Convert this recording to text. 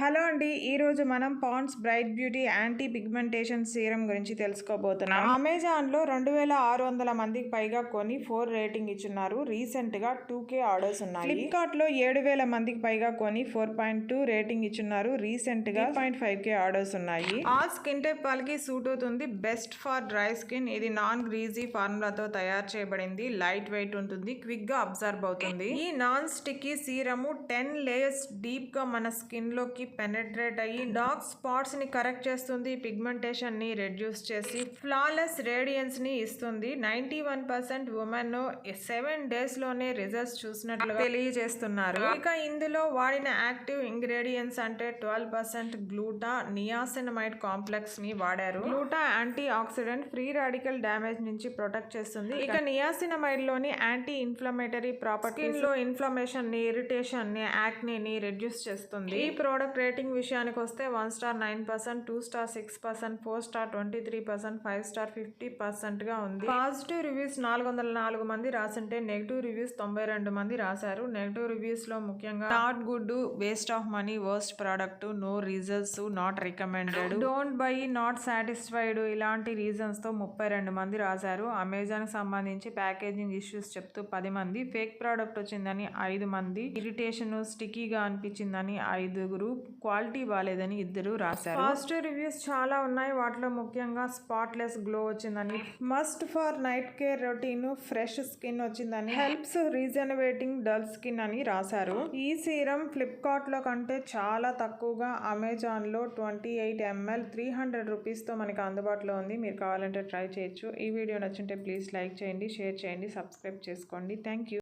Hello అండి ఈరోజు మనం Pond's bright beauty anti pigmentation serum గురించి తెలుసుకోబోతున్నాం. అమెజాన్లో రెండు వేల ఆరు వందల మందికి పైగా కొని ఫోర్ రేటింగ్ ఇచ్చున్నారు. రీసెంట్గా టూ కే ఆర్డర్స్ ఉన్నాయి. ఫ్లిప్కార్ట్లో ఏడు వేల మందికి పైగా కొని ఫోర్ పాయింట్ టూ రేటింగ్ ఇచ్చున్నారు. రీసెంట్గా పాయింట్ ఫైవ్ కే ఆర్డర్స్ ఉన్నాయి. ఆ స్కిన్ టైప్ వాళ్ళకి సూట్ అవుతుంది. Best for dry skin. ఇది నాన్ గ్రీజీ ఫార్ములాతో తయారు చేయబడింది. లైట్ వెయిట్ ఉంటుంది. క్విక్గా అబ్జర్వ్ అవుతుంది. ఈ non sticky serum ten layers డీప్గా మన స్కిన్లోకి పెనట్రేట్ అయ్యి డార్క్ స్పాట్స్ని కరెక్ట్ చేస్తుంది పిగ్మెంటేషన్ని రెడ్యూస్ చేసి ఫ్లాలెస్ రేడియన్స్ని ఇస్తుంది. Ninety one percent women seven డేస్లోనే రిజల్ట్స్ చూసినట్లుగా తెలియజేస్తున్నారు. ఇక ఇందులో వాడిన యాక్టివ్ ఇంగ్రీడియంట్స్ అంటే ట్వెల్వ్ పర్సెంట్ గ్లూటా నియాసినమైడ్ కాంప్లెక్స్ని వాడారు. Gluta antioxidant free radical damage నుంచి ప్రొటెక్ట్ చేస్తుంది. ఇక నియాసినమైడ్లోని యాంటీ ఇన్ఫ్లమేటరీ ప్రాపర్టీస్లో ఇన్ఫ్లమేషన్ని ఇరిటేషన్ని యాక్ని ని రెడ్యూస్ చేస్తుంది. ఈ ప్రోడక్ట్ రేటింగ్ విషయానికి వస్తే one star nine percent two star six percent four star twenty three percent five star fifty పర్సెంట్గా ఉంది. పాజిటివ్ రివ్యూస్ నాలుగు వందల నాలుగు మంది రాసింటే నెగిటివ్ రివ్యూస్ తొంభై రెండు మంది రాశారు. నెగిటివ్ రివ్యూస్లో ముఖ్యంగా not good waste of money worst product no reasons not recommended don't buy not satisfied ఇలాంటి రీజన్స్తో ముప్పై రెండు మంది రాశారు. అమెజాన్కి సంబంధించి ప్యాకేజింగ్ ఇష్యూస్ చెప్తూ పది మంది. ఫేక్ ప్రోడక్ట్ వచ్చిందని ఐదు మంది. ఇరిటేషన్ స్టిక్కీగా అనిపించిందని ఐదుగురు క్వాలిటీ బాగాలేదని ఇద్దరు రాశారు. పాజిటివ్ రివ్యూస్ చాలా ఉన్నాయి. వాటిలో ముఖ్యంగా స్పాట్లెస్ గ్లో వచ్చిందని must for night care routine fresh skin వచ్చిందని హెల్ప్స్ రీజనరేటింగ్ డల్ స్కిన్ అని రాశారు. ఈ సీరం ఫ్లిప్కార్ట్లో కంటే చాలా తక్కువగా అమెజాన్లో twenty eight ML three hundred రూపీస్తో మనకి అందుబాటులో ఉంది. మీరు కావాలంటే ట్రై చేయొచ్చు. ఈ వీడియో నచ్చింటే ప్లీజ్ లైక్ చేయండి షేర్ చేయండి సబ్స్క్రైబ్ చేసుకోండి. Thank you.